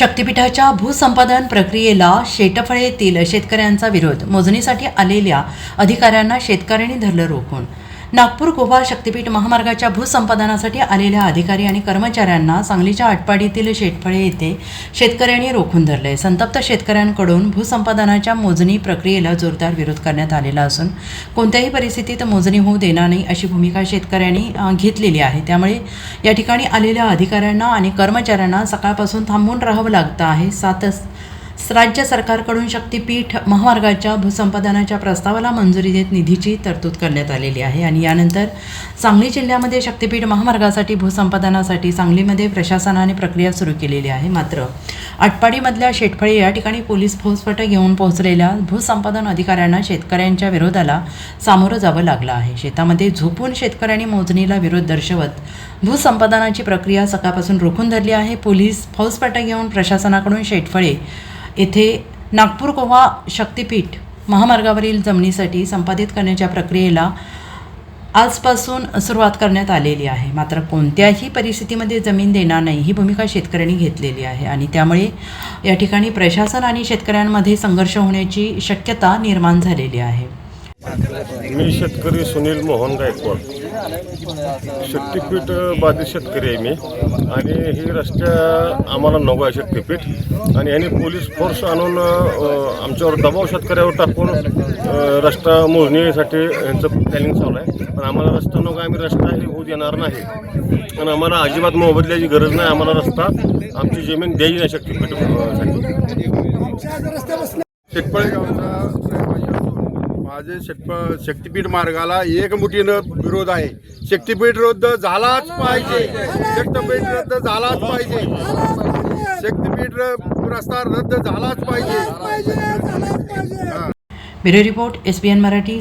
शक्तिपीठाच्या भूसंपादन प्रक्रियेला शेटफळे येथील शेतकऱ्यांचा विरोध. मोजणीसाठी आलेल्या अधिकाऱ्यांना शेतकऱ्यांनी धरलं रोखून. नागपूर गोवा शक्तिपीठ महामार्गाच्या भूसंपादनासाठी आलेल्या अधिकारी आणि कर्मचाऱ्यांना सांगलीच्या आटपाडीतील शेटफळे येथे शेतकऱ्यांनी रोखून धरले. संतप्त शेतकऱ्यांकडून भूसंपादनाच्या मोजणी प्रक्रियेला जोरदार विरोध करण्यात आलेला असून कोणत्याही परिस्थितीत मोजणी होऊ देणार नाही अशी भूमिका शेतकऱ्यांनी घेतलेली आहे. त्यामुळे या ठिकाणी आलेल्या अधिकाऱ्यांना आणि कर्मचाऱ्यांना सकाळपासून थांबून राहावं लागतं आहे. सातच राज्य सरकारकडून शक्तीपीठ महामार्गाच्या भूसंपादनाच्या प्रस्तावाला मंजुरी देत निधीची तरतूद करण्यात आलेली आहे. आणि यानंतर सांगली जिल्ह्यामध्ये शक्तीपीठ महामार्गासाठी भूसंपादनासाठी सांगलीमध्ये प्रशासनाने प्रक्रिया सुरू केलेली आहे. मात्र आटपाडीमधल्या शेटफळी या ठिकाणी पोलीस फौजफाटा घेऊन पोहोचलेल्या भूसंपादन अधिकाऱ्यांना शेतकऱ्यांच्या विरोधाला सामोरं जावं लागलं आहे. शेतामध्ये झोपून शेतकऱ्यांनी मोजणीला विरोध दर्शवत भूसंपादनाची प्रक्रिया सकाळपासून रोखून धरली आहे. पोलीस फौजफाटा घेऊन प्रशासनाकडून शेटफळे येथे नागपूर गोवा शक्तीपीठ महामार्गावरील जमिनीसाठी संपादित करण्याच्या प्रक्रियेला आजपासून सुरुवात करण्यात आलेली आहे. मात्र कोणत्याही परिस्थितीमध्ये जमीन देणार नाही ही भूमिका शेतकऱ्यांनी घेतलेली आहे आणि त्यामुळे या ठिकाणी प्रशासन आणि शेतकऱ्यांमध्ये संघर्ष होण्याची शक्यता निर्माण झालेली आहे. मी शेतकरी सुनील मोहन गायकवाड. शक्तीपीठ बाधित शेतकरी आहे मी. आणि ही रस्त्या आम्हाला नको आहे शक्तीपीठ. आणि ह्याने पोलीस फोर्स आणून आमच्यावर दबाव शेतकऱ्यावर टाकून रस्ता मोजणीसाठी यांचं प्लॅनिंग चालू आहे. पण आम्हाला रस्ता नको आहे, आम्ही रस्ता हे होऊ देणार नाही. आणि आम्हाला अजिबात मोबदल्याची गरज नाही आम्हाला रस्ता आमची जमीन द्यायची नाही शक्तीपीठ शेटपळे गावचा माझे शेटप शक्तीपीठ मार्गाला एक मुठीनं विरोध आहे. शक्तीपीठ रद्द झालाच पाहिजे. शक्तीपीठ रद्द झालाच पाहिजे. शक्तीपीठ र- रस्ता रद्द झालाच पाहिजे. Bureau report S B N Marathi